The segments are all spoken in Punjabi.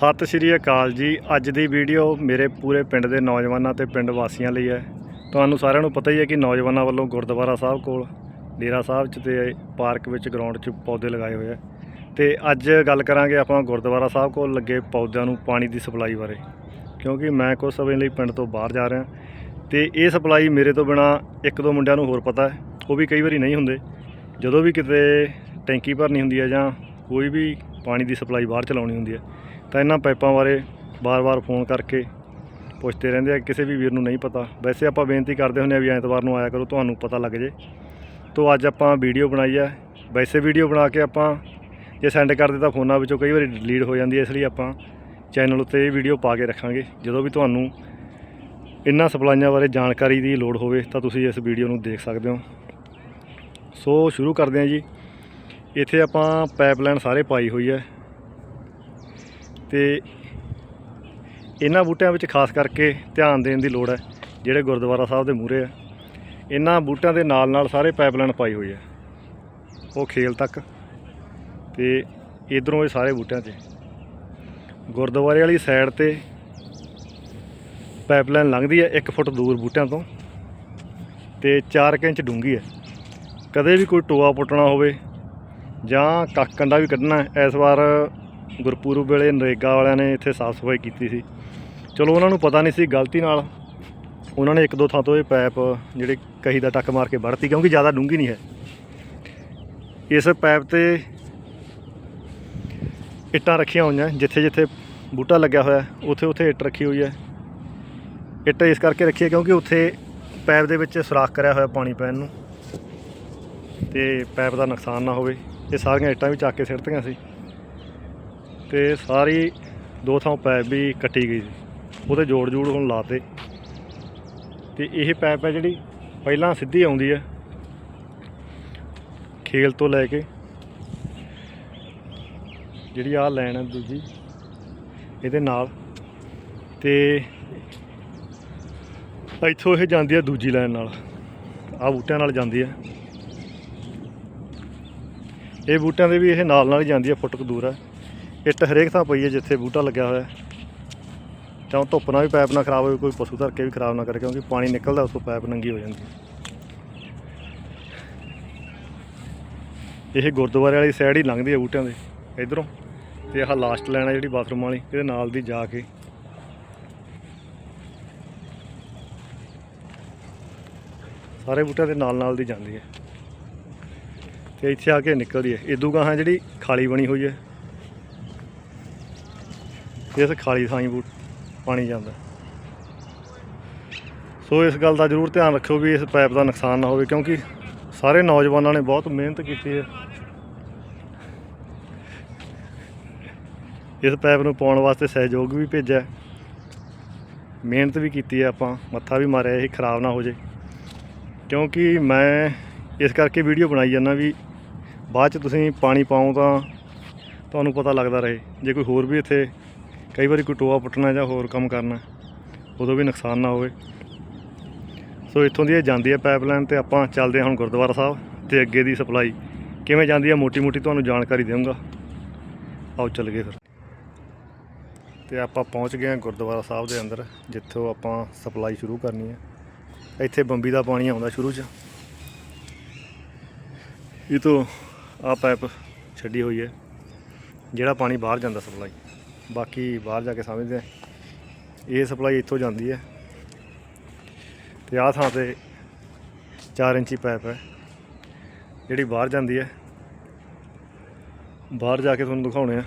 ਸਤਿ ਸ਼੍ਰੀ ਅਕਾਲ ਜੀ। ਅੱਜ ਦੀ ਵੀਡੀਓ ਮੇਰੇ ਪੂਰੇ ਪਿੰਡ ਦੇ ਨੌਜਵਾਨਾਂ ਤੇ ਪਿੰਡ ਵਾਸੀਆਂ ਲਈ ਹੈ। ਤੁਹਾਨੂੰ ਸਾਰਿਆਂ ਨੂੰ ਪਤਾ ਹੀ ਹੈ ਕਿ ਨੌਜਵਾਨਾਂ ਵੱਲੋਂ ਗੁਰਦੁਆਰਾ ਸਾਹਿਬ ਕੋਲ, ਡੇਰਾ ਸਾਹਿਬ 'ਚ ਤੇ ਪਾਰਕ ਵਿੱਚ ਗਰਾਊਂਡ 'ਚ ਪੌਦੇ ਲਗਾਏ ਹੋਏ ਆ ਤੇ ਅੱਜ ਗੱਲ ਕਰਾਂਗੇ ਆਪਾਂ ਗੁਰਦੁਆਰਾ ਸਾਹਿਬ ਕੋਲ ਲੱਗੇ ਪੌਦਿਆਂ ਨੂੰ ਪਾਣੀ ਦੀ ਸਪਲਾਈ ਬਾਰੇ। ਕਿਉਂਕਿ ਮੈਂ ਕੁਝ ਸਮੇਂ ਲਈ ਪਿੰਡ ਤੋਂ ਬਾਹਰ ਜਾ ਰਿਹਾ। ਤੇ ਇਹ ਸਪਲਾਈ ਮੇਰੇ ਤੋਂ ਬਿਨਾ ਇੱਕ ਦੋ ਮੁੰਡਿਆਂ ਨੂੰ ਹੋਰ ਪਤਾ ਹੈ। ਉਹ ਵੀ ਕਈ ਵਾਰੀ ਨਹੀਂ ਹੁੰਦੇ। ਜਦੋਂ ਵੀ ਕਿਤੇ ਟੈਂਕੀ ਭਰਨੀ ਹੁੰਦੀ ਹੈ ਜਾਂ ਕੋਈ ਵੀ ਪਾਣੀ ਦੀ ਸਪਲਾਈ ਬਾਹਰ ਚਲਾਉਣੀ ਹੁੰਦੀ ਹੈ ਤਾਂ ਇਹਨਾਂ ਪਾਈਪਾਂ ਬਾਰੇ ਬਾਰ-ਬਾਰ ਫੋਨ ਕਰਕੇ ਪੁੱਛਦੇ ਰਹਿੰਦੇ ਆ, ਕਿਸੇ ਵੀ ਵੀਰ ਨੂੰ ਨਹੀਂ ਪਤਾ। ਵੈਸੇ ਆਪਾਂ ਬੇਨਤੀ ਕਰਦੇ ਹੁੰਦੇ ਆ ਵੀ ਐਤਵਾਰ ਨੂੰ ਆਇਆ ਕਰੋ, ਤੁਹਾਨੂੰ ਪਤਾ ਲੱਗ ਜੇ। ਤੋਂ ਅੱਜ ਆਪਾਂ ਵੀਡੀਓ ਬਣਾਈ ਹੈ ਵੈਸੇ ਵੀਡੀਓ ਬਣਾ ਕੇ ਆਪਾਂ ਜੇ ਸੈਂਡ ਕਰਦੇ ਤਾਂ ਫੋਨਾਂ ਵਿੱਚੋਂ, ਕਈ ਵਾਰੀ ਡਿਲੀਟ ਹੋ ਜਾਂਦੀ ਹੈ ਇਸ ਲਈ ਆਪਾਂ ਚੈਨਲ ਉੱਤੇ ਇਹ ਵੀਡੀਓ ਪਾ ਕੇ ਰੱਖਾਂਗੇ। ਜਦੋਂ ਵੀ ਤੁਹਾਨੂੰ ਇਹਨਾਂ ਸਪਲਾਈਆਂ ਬਾਰੇ ਜਾਣਕਾਰੀ ਦੀ ਲੋੜ ਹੋਵੇ, ਤਾਂ ਤੁਸੀਂ ਇਸ ਵੀਡੀਓ ਨੂੰ ਦੇਖ ਸਕਦੇ ਹੋ। ਸੋ ਸ਼ੁਰੂ ਕਰਦੇ ਹਾਂ ਜੀ। ਇੱਥੇ ਆਪਾਂ ਪਾਈਪਲਾਈਨ ਸਾਰੇ ਪਾਈ ਹੋਈ ਹੈ ਤੇ ਇਹਨਾਂ ਬੂਟਿਆਂ ਵਿੱਚ ਖਾਸ ਕਰਕੇ ਧਿਆਨ ਦੇਣ ਦੀ ਲੋੜ ਹੈ, ਜਿਹੜੇ ਗੁਰਦੁਆਰਾ ਸਾਹਿਬ ਦੇ ਮੂਹਰੇ ਆ। ਇਹਨਾਂ ਬੂਟਿਆਂ ਦੇ ਨਾਲ ਨਾਲ ਸਾਰੇ ਪਾਈਪਲਾਈਨ ਪਾਈ ਹੋਈ ਹੈ, ਉਹ ਖੇਲ ਤੱਕ ਤੇ ਇਧਰੋਂ ਇਹ ਸਾਰੇ ਬੂਟਿਆਂ 'ਚ। ਗੁਰਦੁਆਰੇ ਵਾਲੀ ਸਾਈਡ ਤੇ ਪਾਈਪਲਾਈਨ ਲੰਘਦੀ ਹੈ 1 ਫੁੱਟ ਦੂਰ ਬੂਟਿਆਂ ਤੋਂ ਤੇ 4 ਇੰਚ ਡੂੰਘੀ ਹੈ। ਕਦੇ ਵੀ ਕੋਈ ਟੋਆ ਪੁੱਟਣਾ ਹੋਵੇ ਜਾਂ ਕੱਖ ਕੰਡਾ ਵੀ ਕੱਢਣਾ ਇਸ ਵਾਰ ਗੁਰਪੁਰਬ ਵੇਲੇ ਨਰੇਗਾ ਵਾਲਿਆਂ ਨੇ ਇੱਥੇ ਸਾਫ਼ ਸਫ਼ਾਈ ਕੀਤੀ ਸੀ। ਚਲੋ ਉਹਨਾਂ ਨੂੰ ਪਤਾ ਨਹੀਂ ਸੀ ਗਲਤੀ ਨਾਲ। ਉਹਨਾਂ ਨੇ ਇੱਕ ਦੋ ਥਾਂ ਤੋਂ ਇਹ ਪਾਈਪ ਜਿਹੜੇ ਕਹੀ ਦਾ ਟੱਕ ਮਾਰ ਕੇ ਵੜਤੀ ਕਿਉਂਕਿ ਜ਼ਿਆਦਾ ਡੂੰਘੀ ਨਹੀਂ ਹੈ। ਇਸ ਪਾਈਪ ਤੇ ਇੱਟਾਂ ਰੱਖੀਆਂ ਹੋਈਆਂ ਜਿੱਥੇ ਜਿੱਥੇ ਬੂਟਾ ਲੱਗਿਆ ਹੋਇਆ ਉੱਥੇ ਉੱਥੇ ਇੱਟ ਰੱਖੀ ਹੋਈ ਹੈ। ਇੱਟ ਇਸ ਕਰਕੇ ਰੱਖੀ ਹੈ ਕਿਉਂਕਿ ਉੱਥੇ ਪਾਈਪ ਦੇ ਵਿੱਚ ਸੁਰਾਖ ਕਰਿਆ ਹੋਇਆ ਪਾਣੀ ਪੈਣ ਨੂੰ। ਤੇ ਪਾਈਪ ਦਾ ਨੁਕਸਾਨ ਨਾ ਹੋਵੇ। ਇਹ ਸਾਰੀਆਂ ਇੱਟਾਂ ਵੀ ਚੱਕ ਕੇ ਸਿੱਟਤੀਆਂ ਸੀ। ਤੇ ਸਾਰੀ ਦੋ ਥਾਂ ਪੈਪ ਵੀ ਕੱਟੀ ਗਈ ਸੀ। ਉਹਦੇ ਜੋੜ ਜੂੜ ਹੁਣ ਲਾਤੇ। ਤੇ ਇਹ ਪੈਪ ਹੈ ਜਿਹੜੀ ਪਹਿਲਾਂ ਸਿੱਧੀ ਆਉਂਦੀ ਹੈ। ਖੇਲ ਤੋਂ ਲੈ ਕੇ ਜਿਹੜੀ ਆਹ ਲਾਈਨ ਹੈ ਦੂਜੀ, ਇਹਦੇ ਨਾਲ। ਤੇ ਇੱਥੋਂ ਇਹ ਜਾਂਦੀ ਹੈ ਦੂਜੀ ਲਾਈਨ ਨਾਲ। ਆਹ ਬੂਟਿਆਂ ਨਾਲ ਜਾਂਦੀ ਹੈ। ਇਹ ਬੂਟਿਆਂ ਦੇ ਵੀ ਇਹ ਨਾਲ ਨਾਲ ਹੀ ਜਾਂਦੀ ਹੈ, ਫੁੱਟ ਕੁ ਦੂਰ ਹੈ। ਇੱਟ ਹਰੇਕ ਥਾਂ ਪਈ ਹੈ ਜਿੱਥੇ ਬੂਟਾ ਲੱਗਿਆ ਹੋਇਆ ਹੈ। ਚਾਹੇ ਧੁੱਪ ਨਾਲ ਵੀ ਪਾਈਪ ਨਾ ਖਰਾਬ ਹੋਵੇ, ਕੋਈ ਪਸ਼ੂ ਧਰ ਕੇ ਵੀ ਖਰਾਬ ਨਾ ਕਰੇ, ਕਿਉਂਕਿ ਪਾਣੀ ਨਿਕਲਦਾ, ਉਸ ਤੋਂ ਪਾਈਪ ਨੰਗੀ ਹੋ ਜਾਂਦੀ ਹੈ। ਇਹ ਗੁਰਦੁਆਰੇ ਵਾਲੀ ਸਾਈਡ ਹੀ ਲੰਘਦੀ ਹੈ ਬੂਟਿਆਂ ਦੇ, ਇਧਰੋਂ। ਤੇ ਆਹ ਲਾਸਟ ਲਾਈਨ ਹੈ ਜਿਹੜੀ ਬਾਥਰੂਮ ਵਾਲੀ, ਇਹਦੇ ਨਾਲ ਦੀ ਜਾ ਕੇ। ਸਾਰੇ ਬੂਟਿਆਂ ਦੇ ਨਾਲ ਨਾਲ ਦੀ ਜਾਂਦੀ ਹੈ। ਤੇ ਇੱਥੇ ਆ ਕੇ ਨਿਕਲਦੀ ਹੈ। ਇਦੂ ਗਾਹਾਂ ਜਿਹੜੀ ਖਾਲੀ ਬਣੀ ਹੋਈ ਹੈ। ਇਸ ਖਾਲੀ ਥਾਂ ਬੂਟ ਪਾਣੀ ਜਾਂਦਾ। ਸੋ ਇਸ ਗੱਲ ਦਾ ਜ਼ਰੂਰ ਧਿਆਨ ਰੱਖਿਓ ਵੀ ਇਸ ਪਾਈਪ ਦਾ ਨੁਕਸਾਨ ਨਾ ਹੋਵੇ, ਕਿਉਂਕਿ ਸਾਰੇ ਨੌਜਵਾਨਾਂ ਨੇ ਬਹੁਤ ਮਿਹਨਤ ਕੀਤੀ ਹੈ। ਇਸ ਪਾਈਪ ਨੂੰ ਪਾਉਣ ਵਾਸਤੇ ਸਹਿਯੋਗ ਵੀ ਭੇਜਿਆ ਮਿਹਨਤ ਵੀ ਕੀਤੀ ਹੈ ਆਪਾਂ, ਮੱਥਾ ਵੀ ਮਾਰਿਆ ਇਹ ਖਰਾਬ ਨਾ ਹੋ ਜੇ ਕਿਉਂਕਿ ਮੈਂ ਇਸ ਕਰਕੇ ਵੀਡੀਓ ਬਣਾਈ ਜਾਂਦਾ ਵੀ ਬਾਅਦ ਚ ਤੁਸੀਂ ਪਾਣੀ ਪਾਓ ਤਾਂ ਤੁਹਾਨੂੰ ਪਤਾ ਲੱਗਦਾ ਰਹੇ। ਜੇ ਕੋਈ ਹੋਰ ਵੀ ਇੱਥੇ ਕਈ ਵਾਰੀ ਕੋਈ ਟੋਆ ਪੁੱਟਣਾ ਜਾਂ ਹੋਰ ਕੰਮ ਕਰਨਾ, ਉਦੋਂ ਵੀ ਨੁਕਸਾਨ ਨਾ ਹੋਵੇ। ਸੋ ਇੱਥੋਂ ਦੀ ਇਹ ਜਾਂਦੀ ਹੈ ਪਾਈਪਲਾਈਨ ਤੇ ਆਪਾਂ ਚੱਲਦੇ ਹਾਂ ਹੁਣ ਗੁਰਦੁਆਰਾ ਸਾਹਿਬ ਤੇ ਅੱਗੇ ਦੀ ਸਪਲਾਈ। ਕਿਵੇਂ ਜਾਂਦੀ ਹੈ ਮੋਟੀ ਮੋਟੀ ਤੁਹਾਨੂੰ ਜਾਣਕਾਰੀ ਦੇਵਾਂਗਾ। ਆਓ ਚੱਲ ਗਏ ਫਿਰ। ਤੇ ਆਪਾਂ ਪਹੁੰਚ ਗਏ ਹਾਂ ਗੁਰਦੁਆਰਾ ਸਾਹਿਬ ਦੇ ਅੰਦਰ, ਜਿੱਥੋਂ ਆਪਾਂ ਸਪਲਾਈ ਸ਼ੁਰੂ ਕਰਨੀ ਹੈ। ਇੱਥੇ ਬੰਬੀ ਦਾ ਪਾਣੀ ਆਉਂਦਾ ਸ਼ੁਰੂ 'ਚ। ਇਹ ਤੋਂ ਆ ਪਾਈਪ ਛੱਡੀ ਹੋਈ ਹੈ, ਜਿਹੜਾ ਪਾਣੀ ਬਾਹਰ ਜਾਂਦਾ ਸਪਲਾਈ। ਬਾਕੀ ਬਾਹਰ ਜਾ ਕੇ ਸਮਝਦੇ ਆ। ਇਹ ਸਪਲਾਈ ਇੱਥੋਂ ਜਾਂਦੀ ਹੈ। ਤੇ ਆਹ ਥਾਂ ਤੇ 4 ਇੰਚੀ ਪਾਈਪ ਹੈ। ਜਿਹੜੀ ਬਾਹਰ ਜਾਂਦੀ ਹੈ। ਬਾਹਰ ਜਾ ਕੇ ਤੁਹਾਨੂੰ ਦਿਖਾਉਣੇ ਆ।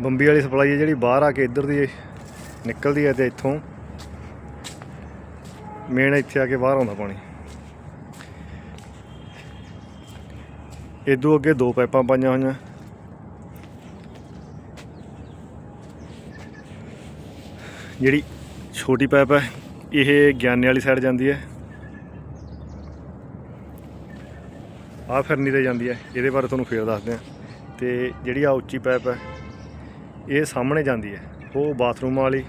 ਬੰਬੀ ਵਾਲੀ ਸਪਲਾਈ ਹੈ ਜਿਹੜੀ ਬਾਹਰ ਆ ਕੇ ਇੱਧਰ ਦੀ ਨਿਕਲਦੀ ਹੈ ਤੇ ਇੱਥੋਂ। ਮੇਨ ਇੱਥੇ ਆ ਕੇ ਬਾਹਰ ਆਉਂਦਾ ਪਾਣੀ। ਇਦੋਂ ਅੱਗੇ ਦੋ ਪਾਈਪਾਂ ਪਾਈਆਂ ਹੋਈਆਂ। ਜਿਹੜੀ ਛੋਟੀ ਪਾਈਪ ਹੈ, ਇਹ ਗਿਆਨੇ ਵਾਲੀ ਸਾਈਡ ਜਾਂਦੀ ਹੈ। ਆਹ ਫਿਰਨੀ ਤੇ ਜਾਂਦੀ ਹੈ, ਇਹਦੇ ਬਾਰੇ ਤੁਹਾਨੂੰ ਫੇਰ ਦੱਸਦੇ ਹਾਂ। ਤੇ ਜਿਹੜੀ ਆ ਉੱਚੀ ਪਾਈਪ ਹੈ, ਇਹ ਸਾਹਮਣੇ ਜਾਂਦੀ ਹੈ, ਉਹ ਬਾਥਰੂਮ ਵਾਲੀ।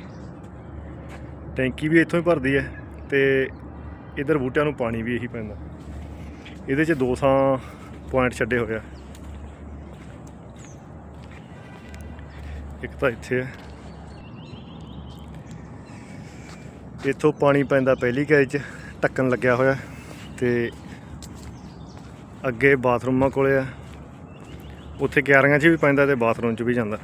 ਟੈਂਕੀ ਵੀ ਇੱਥੋਂ ਹੀ ਭਰਦੀ ਹੈ ਤੇ ਇਧਰ ਬੂਟਿਆਂ ਨੂੰ ਪਾਣੀ ਵੀ ਇਹੀ ਪੈਂਦਾ। ਇਹਦੇ 'ਚ ਦੋ ਥਾਂ ਪੁਆਇੰਟ ਛੱਡੇ ਹੋਏ ਆ। ਇੱਕ ਤਾਂ ਇੱਥੇ ਹੈ ਇੱਥੋਂ ਪਾਣੀ ਪੈਂਦਾ ਪਹਿਲੀ ਕੈਰੀ 'ਚ, ਢੱਕਣ ਲੱਗਿਆ ਹੋਇਆ। ਤੇ ਅੱਗੇ ਬਾਥਰੂਮਾਂ ਕੋਲੇ ਆ। ਉੱਥੇ ਕਿਆਰੀਆਂ 'ਚ ਵੀ ਪੈਂਦਾ ਤੇ ਬਾਥਰੂਮ 'ਚ ਵੀ ਜਾਂਦਾ।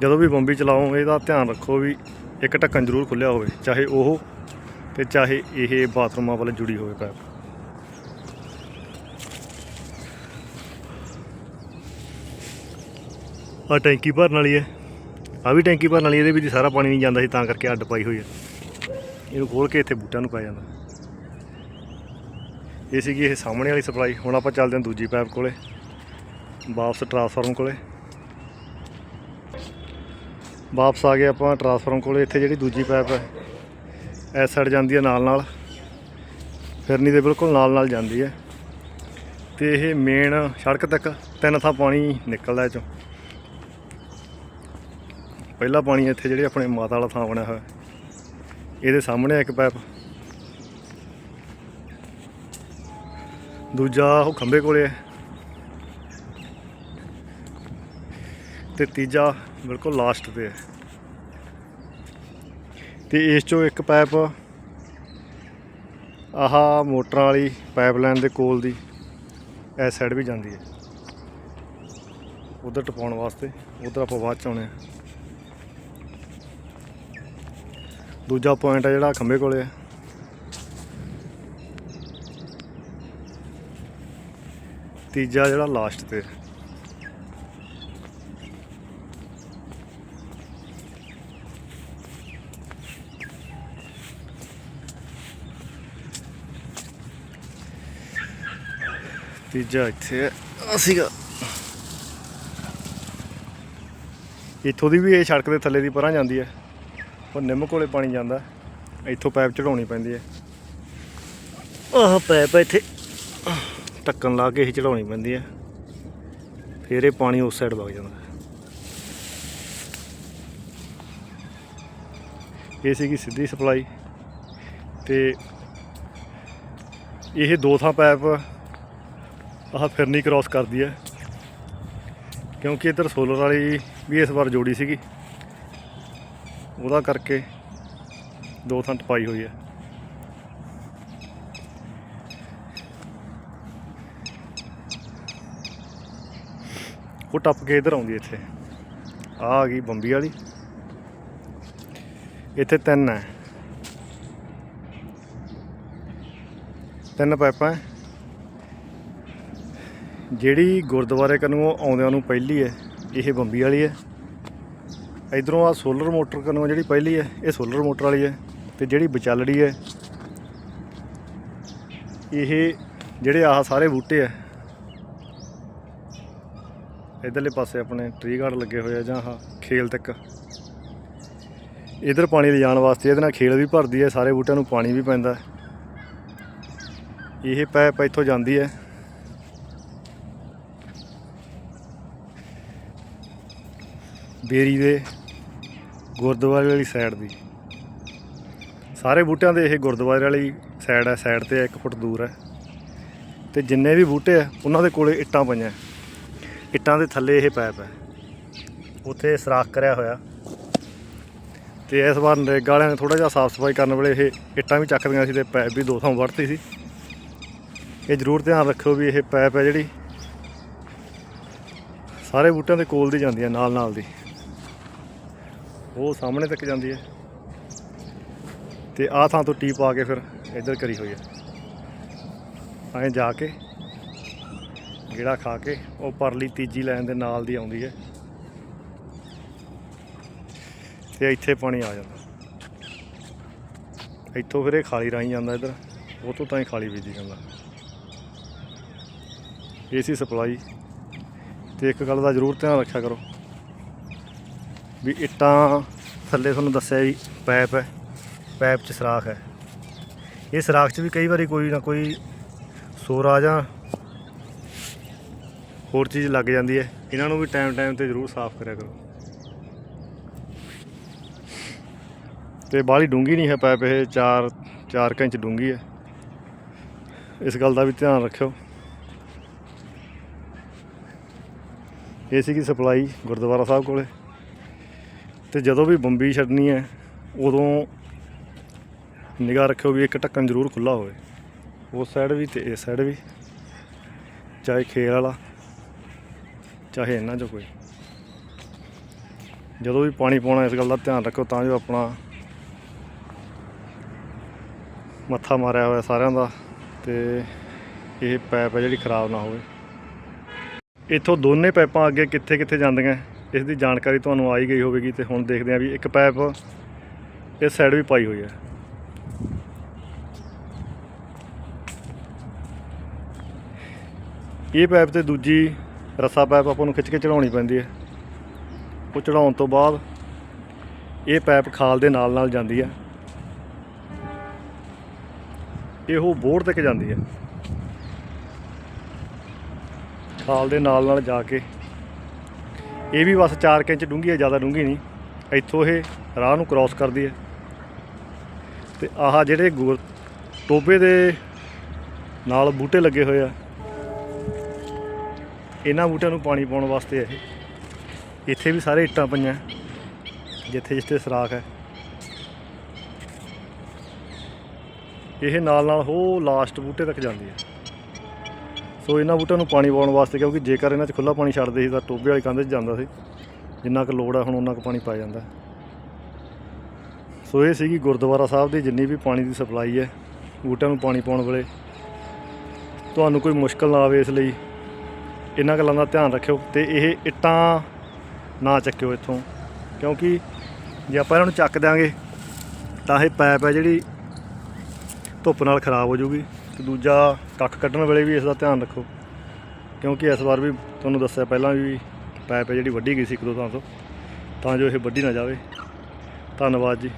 ਜਦੋਂ ਵੀ ਬੰਬੀ ਚਲਾਓ, ਇਹਦਾ ਧਿਆਨ ਰੱਖੋ ਵੀ ਇੱਕ ਢੱਕਣ ਜ਼ਰੂਰ ਖੁੱਲਿਆ ਹੋਵੇ, ਚਾਹੇ ਉਹ ਤੇ ਚਾਹੇ ਇਹ ਬਾਥਰੂਮਾਂ ਵੱਲ ਜੁੜੀ ਹੋਵੇ ਪਾਈਪ ਆ ਟੈਂਕੀ ਭਰਨ ਵਾਲੀ ਹੈ। ਆ ਵੀ ਟੈਂਕੀ ਭਰਨ ਵਾਲੀ ਇਹਦੇ ਵਿੱਚ ਸਾਰਾ ਪਾਣੀ ਨਹੀਂ ਜਾਂਦਾ ਸੀ, ਤਾਂ ਕਰਕੇ ਅੱਡ ਪਾਈ ਹੋਈ ਹੈ। ਇਹਨੂੰ ਖੋਲ ਕੇ ਇੱਥੇ ਬੂਟਿਆਂ ਨੂੰ ਪਾਇਆ ਜਾਂਦਾ। ਇਹ ਸੀਗੀ ਇਹ ਸਾਹਮਣੇ ਵਾਲੀ ਸਪਲਾਈ। ਹੁਣ ਆਪਾਂ ਚੱਲਦੇ ਹਾਂ ਦੂਜੀ ਪਾਈਪ ਕੋਲੇ, ਵਾਪਸ ਟਰਾਂਸਫਾਰਮ ਕੋਲੇ। ਵਾਪਸ ਆ ਗਏ ਆਪਾਂ ਟਰਾਂਸਫਾਰਮ ਕੋਲੇ, ਇੱਥੇ ਜਿਹੜੀ ਦੂਜੀ ਪਾਈਪ ਹੈ, ਇਸ ਸਾਈਡ ਜਾਂਦੀ ਹੈ ਨਾਲ ਨਾਲ ਫਿਰਨੀ ਦੇ ਬਿਲਕੁਲ ਨਾਲ ਨਾਲ ਜਾਂਦੀ ਹੈ। ਤੇ ਇਹ ਮੇਨ ਸੜਕ ਤੱਕ ਤਿੰਨ ਥਾਂ ਪਾਣੀ ਨਿਕਲਦਾ ਇਹ ਚੋਂ। ਪਹਿਲਾ ਪਾਣੀ ਇੱਥੇ ਜਿਹੜੇ ਆਪਣੇ ਮਾਤਾ ਵਾਲਾ ਥਾਂ ਬਣਿਆ ਹੋਇਆ। ਇਹਦੇ ਸਾਹਮਣੇ ਇੱਕ ਪਾਈਪ ਦੂਜਾ ਉਹ ਖੰਬੇ ਕੋਲੇ ਹੈ ਤੇ ਤੀਜਾ ਬਿਲਕੁਲ ਲਾਸਟ ਤੇ ਹੈ ਤੇ ਇਸ ਚੋਂ ਇੱਕ ਪਾਈਪ ਆਹ ਮੋਟਰਾਂ ਵਾਲੀ ਪਾਈਪਲਾਈਨ ਦੇ ਕੋਲ ਦੀ ਇਸ ਸਾਈਡ ਵੀ ਜਾਂਦੀ ਹੈ ਉਧਰ ਟਪਾਉਣ ਵਾਸਤੇ, ਉਧਰ ਆਪਾਂ ਬਾਅਦ ਚ ਆਉਣੇ ਆ। ਦੂਜਾ ਪੁਆਇੰਟ ਹੈ ਜਿਹੜਾ ਖੰਬੇ ਕੋਲੇ ਹੈ ਤੀਜਾ ਜਿਹੜਾ ਲਾਸਟ ਤੇ। ਤੀਜਾ ਇੱਥੇ ਸੀਗਾ। ਇੱਥੋਂ ਦੀ ਵੀ ਇਹ ਸੜਕ ਦੇ ਥੱਲੇ ਦੀ ਪਰਾਂ ਜਾਂਦੀ ਹੈ ਉਹ ਨਿੰਮ ਕੋਲੇ ਪਾਣੀ ਜਾਂਦਾ। ਇੱਥੋਂ ਪਾਈਪ ਚੜਾਉਣੀ ਪੈਂਦੀ ਹੈ। ਆਹ ਪਾਈਪ ਇੱਥੇ ਢੱਕਣ ਲਾ ਕੇ ਇਹ ਚੜਾਉਣੀ ਪੈਂਦੀ ਹੈ। ਫਿਰ ਇਹ ਪਾਣੀ ਉਸ ਸਾਈਡ ਵਗ ਜਾਂਦਾ। ਇਹ ਸੀਗੀ ਸਿੱਧੀ ਸਪਲਾਈ। ਤੇ ਇਹ ਦੋ ਥਾਂ ਪਾਈਪ ਆਹ ਫਿਰਨੀ ਕ੍ਰਾਸ ਕਰਦੀ ਹੈ। ਕਿਉਂਕਿ ਇੱਧਰ ਸੋਲਰ ਵਾਲੀ ਵੀ ਇਸ ਵਾਰ ਜੋੜੀ ਸੀਗੀ। ਉਹਦਾ ਕਰਕੇ ਦੋ ਥਾਂ ਟਪਾਈ ਹੋਈ ਹੈ। ਉਹ ਟੱਪ ਕੇ ਇੱਧਰ ਆਉਂਦੀ ਇੱਥੇ। ਆ ਆ ਗਈ ਬੰਬੀ ਵਾਲੀ। ਇੱਥੇ ਤਿੰਨ ਹੈ। ਤਿੰਨ ਪਾਈਪਾਂ ਜਿਹੜੀ ਗੁਰਦੁਆਰੇ ਕਨੂੰ ਆਉਂਦਿਆਂ ਨੂੰ ਪਹਿਲੀ ਹੈ, ਇਹ ਬੰਬੀ ਵਾਲੀ ਹੈ। ਇਧਰੋਂ ਆ ਸੋਲਰ ਮੋਟਰ ਕਨੂੰ ਜਿਹੜੀ ਪਹਿਲੀ ਹੈ, ਇਹ ਸੋਲਰ ਮੋਟਰ ਵਾਲੀ ਹੈ ਤੇ ਜਿਹੜੀ ਵਿਚਾਲੜੀ ਹੈ, ਇਹ ਜਿਹੜੇ ਆਹ ਸਾਰੇ ਬੂਟੇ ਆ ਇਧਰਲੇ ਪਾਸੇ ਆਪਣੇ ਟਰੀ ਗਾਰਡ ਲੱਗੇ ਹੋਏ ਆ ਜਾਂ ਆਹ ਖੇਲ ਤੱਕ। ਇਧਰ ਪਾਣੀ ਲਿਜਾਣ ਵਾਸਤੇ ਇਹਦੇ ਨਾਲ ਖੇਲ ਵੀ ਭਰਦੀ ਹੈ, ਸਾਰੇ ਬੂਟਿਆਂ ਨੂੰ ਪਾਣੀ ਵੀ ਪੈਂਦਾ ਇਹ ਪੈਪ ਇੱਥੋਂ ਜਾਂਦੀ ਹੈ। ਬੇਰੀ ਦੇ ਗੁਰਦੁਆਰੇ ਵਾਲੀ ਸਾਈਡ ਦੀ। ਸਾਰੇ ਬੂਟਿਆਂ ਦੇ ਇਹ ਗੁਰਦੁਆਰੇ ਵਾਲੀ ਸਾਈਡ ਹੈ ਸਾਈਡ ਤੇ 1 ਫੁੱਟ ਦੂਰ ਹੈ। ਤੇ ਜਿੰਨੇ ਵੀ ਬੂਟੇ ਆ, ਉਹਨਾਂ ਦੇ ਕੋਲੇ ਇੱਟਾਂ ਪਈਆਂ। ਇੱਟਾਂ ਦੇ ਥੱਲੇ ਇਹ ਪਾਈਪ ਹੈ। ਉੱਥੇ ਸਰਾਖ ਕਰਿਆ ਹੋਇਆ। ਤੇ ਇਸ ਵਾਰ ਨਰੇਗਾ ਵਾਲਿਆਂ ਨੇ ਥੋੜਾ ਜਿਹਾ ਸਾਫ਼ ਸਫ਼ਾਈ ਕਰਨ ਵੇਲੇ ਇਹ ਇੱਟਾਂ ਵੀ ਚੱਕਦੀਆਂ ਸੀ ਤੇ ਪਾਈਪ ਵੀ ਦੋ ਥਾਂ ਵੜਤੀ ਸੀ। ਇਹ ਜ਼ਰੂਰ ਧਿਆਨ ਰੱਖਿਓ ਵੀ ਇਹ ਪਾਈਪ ਹੈ ਜਿਹੜੀ। ਸਾਰੇ ਬੂਟਿਆਂ ਦੇ ਕੋਲ ਦੀ ਜਾਂਦੀ ਹੈ ਨਾਲ ਨਾਲ ਦੀ। ਉਹ ਸਾਹਮਣੇ ਤੱਕ ਜਾਂਦੀ ਹੈ। ਤੇ ਆਹ ਥਾਂ ਤੋਂ ਟੀਪ ਆ ਕੇ ਫਿਰ ਇੱਧਰ ਕਰੀ ਹੋਈ ਹੈ। ਐਂ ਜਾ ਕੇ ਗੇੜਾ ਖਾ ਕੇ ਉਹ ਪਰਲੀ ਤੀਜੀ ਲਾਈਨ ਦੇ ਨਾਲ ਦੀ ਆਉਂਦੀ ਹੈ। ਤੇ ਇੱਥੇ ਪਾਣੀ ਆ ਜਾਂਦਾ। ਇੱਥੋਂ ਫਿਰ ਇਹ ਖਾਲੀ ਰਾਹੀਂ ਜਾਂਦਾ ਇੱਧਰ। ਉਹ ਤੋਂ ਤਾਂ ਹੀ ਖਾਲੀ ਬੀਜੀ ਜਾਂਦਾ। AC supply. ਤੇ ਇੱਕ ਗੱਲ ਦਾ ਜ਼ਰੂਰ ਧਿਆਨ ਰੱਖਿਆ ਕਰੋ। ਵੀ ਇੱਟਾਂ ਥੱਲੇ ਤੁਹਾਨੂੰ ਦੱਸਿਆ ਵੀ ਪਾਈਪ ਹੈ, ਪਾਈਪ 'ਚ ਸਰਾਖ ਹੈ। ਇਹ ਸਰਾਖ 'ਚ ਵੀ ਕਈ ਵਾਰੀ ਕੋਈ ਨਾ ਕੋਈ ਸੋਰਾ ਜਾਂ ਹੋਰ ਚੀਜ਼ ਲੱਗ ਜਾਂਦੀ ਹੈ। ਇਹਨਾਂ ਨੂੰ ਵੀ ਟਾਈਮ ਟਾਈਮ ਤੇ ਜ਼ਰੂਰ ਸਾਫ਼ ਕਰਿਆ ਕਰੋ। ਤੇ ਬਾਹਲੀ ਡੂੰਗੀ ਨਹੀਂ ਹੈ ਪਾਈਪ, ਇਹ 4 4 ਇੰਚ ਡੂੰਗੀ ਹੈ। ਇਸ ਗੱਲ ਦਾ ਵੀ ਧਿਆਨ ਰੱਖਿਓ। ਇਹ ਸੀਗੀ ਸਪਲਾਈ ਗੁਰਦੁਆਰਾ ਸਾਹਿਬ ਕੋਲੇ। ਤੇ ਜਦੋਂ ਵੀ ਬੰਬੀ ਛੱਡਣੀ ਹੈ, ਉਦੋਂ ਨਿਗਾਹ ਰੱਖਿਓ ਵੀ ਇੱਕ ਢੱਕਣ ਜ਼ਰੂਰ ਖੁੱਲਾ ਹੋਵੇ। ਉਸ ਸਾਈਡ ਵੀ ਤੇ ਇਸ ਸਾਈਡ ਵੀ, ਚਾਹੇ ਖੇਲ ਵਾਲਾ, ਚਾਹੇ ਇਹਨਾਂ 'ਚੋਂ ਕੋਈ। ਜਦੋਂ ਵੀ ਪਾਣੀ ਪਾਉਣਾ ਇਸ ਗੱਲ ਦਾ ਧਿਆਨ ਰੱਖੋ ਤਾਂ ਜੋ ਆਪਣਾ ਮੱਥਾ ਮਾਰਿਆ ਹੋਇਆ ਸਾਰਿਆਂ ਦਾ ਤੇ ਇਹ ਪੈਪ ਹੈ ਜਿਹੜੀ ਖਰਾਬ ਨਾ ਹੋਵੇ। ਇੱਥੋਂ ਦੋਨੇ ਪਾਈਪਾਂ ਅੱਗੇ ਕਿੱਥੇ ਕਿੱਥੇ ਜਾਂਦੀਆਂ? ਇਸ ਦੀ ਜਾਣਕਾਰੀ ਤੁਹਾਨੂੰ ਆਈ ਗਈ ਹੋਵੇਗੀ ਤੇ ਹੁਣ ਦੇਖਦੇ ਹਾਂ ਵੀ ਇੱਕ ਪਾਈਪ ਇਸ ਸਾਈਡ ਵੀ ਪਾਈ ਹੋਈ ਹੈ। ਇਹ ਪਾਈਪ ਤੇ ਦੂਜੀ ਰੱਸਾ ਪਾਈਪ ਆਪਾਂ ਨੂੰ ਖਿੱਚ ਕੇ ਚੜਾਉਣੀ ਪੈਂਦੀ ਹੈ। ਉਹ ਚੜਾਉਣ ਤੋਂ ਬਾਅਦ ਇਹ ਪਾਈਪ ਖਾਲ ਦੇ ਨਾਲ ਨਾਲ ਜਾਂਦੀ ਹੈ। ਇਹ ਉਹ ਬੋਰਡ ਤੱਕ ਜਾਂਦੀ ਹੈ। ਖਾਲ ਦੇ ਨਾਲ ਨਾਲ ਜਾ ਕੇ ਇਹ ਵੀ ਬਸ 4 ਇੰਚ ਡੂੰਘੀ ਹੈ, ਜ਼ਿਆਦਾ ਡੂੰਘੀ ਨਹੀਂ। ਇੱਥੋਂ ਇਹ ਰਾਹ ਨੂੰ ਕ੍ਰਾਸ ਕਰਦੀ ਹੈ। ਤੇ ਆਹ ਜਿਹੜੇ ਗੁਰ ਟੋਬੇ ਦੇ ਨਾਲ ਬੂਟੇ ਲੱਗੇ ਹੋਏ ਆ, ਇਹਨਾਂ ਬੂਟਿਆਂ ਨੂੰ ਪਾਣੀ ਪਾਉਣ ਵਾਸਤੇ ਹੈ ਇਹ। ਇੱਥੇ ਵੀ ਸਾਰੇ ਇੱਟਾਂ ਪਈਆਂ, ਜਿੱਥੇ ਜਿੱਥੇ ਸਰਾਖ ਹੈ। ਇਹ ਨਾਲ ਨਾਲ ਹੋ ਲਾਸਟ ਬੂਟੇ ਤੱਕ ਜਾਂਦੀ ਹੈ। ਸੋ ਇਹਨਾਂ ਬੂਟਿਆਂ ਨੂੰ ਪਾਣੀ ਪਾਉਣ ਵਾਸਤੇ, ਕਿਉਂਕਿ ਜੇਕਰ ਇਹਨਾਂ 'ਚ ਖੁੱਲਾ ਪਾਣੀ ਛੱਡਦੇ ਸੀ ਤਾਂ ਟੋਬੇ ਵਾਲੀ ਕੰਧ 'ਚ ਜਾਂਦਾ ਸੀ। ਜਿੰਨਾ ਕੁ ਲੋੜ ਹੈ ਹੁਣ ਉਹਨਾਂ ਕੁ ਪਾਣੀ ਪਾਇਆ ਜਾਂਦਾ। ਸੋ ਇਹ ਸੀਗੀ ਗੁਰਦੁਆਰਾ ਸਾਹਿਬ ਦੀ ਜਿੰਨੀ ਵੀ ਪਾਣੀ ਦੀ ਸਪਲਾਈ ਹੈ, ਬੂਟਿਆਂ ਨੂੰ ਪਾਣੀ ਪਾਉਣ ਵੇਲੇ। ਤੁਹਾਨੂੰ ਕੋਈ ਮੁਸ਼ਕਲ ਨਾ ਆਵੇ ਇਸ ਲਈ ਇਹਨਾਂ ਗੱਲਾਂ ਦਾ ਧਿਆਨ ਰੱਖਿਓ ਤੇ ਇਹ ਇੱਟਾਂ ਨਾ ਚੱਕਿਓ ਇੱਥੋਂ, ਕਿਉਂਕਿ ਜੇ ਆਪਾਂ ਇਹਨਾਂ ਨੂੰ ਚੱਕ ਦਿਆਂਗੇ ਤਾਂ ਇਹ ਪੈਪ ਹੈ ਜਿਹੜੀ ਧੁੱਪ ਨਾਲ ਖਰਾਬ ਹੋ ਜੂਗੀ। ਤੇ ਦੂਜਾ ਕੱਖ ਕੱਢਣ ਵੇਲੇ ਵੀ ਇਸ ਦਾ ਧਿਆਨ ਰੱਖੋ। ਕਿਉਂਕਿ ਇਸ ਵਾਰ ਵੀ ਤੁਹਾਨੂੰ ਦੱਸਿਆ ਪਹਿਲਾਂ ਵੀ ਪਾਈਪ ਹੈ ਜਿਹੜੀ ਵੱਢੀ ਗਈ ਸੀ ਇੱਕ ਦੋ ਥਾਂ ਤੋਂ, ਤਾਂ ਜੋ ਇਹ ਵੱਢੀ ਨਾ ਜਾਵੇ। ਧੰਨਵਾਦ ਜੀ।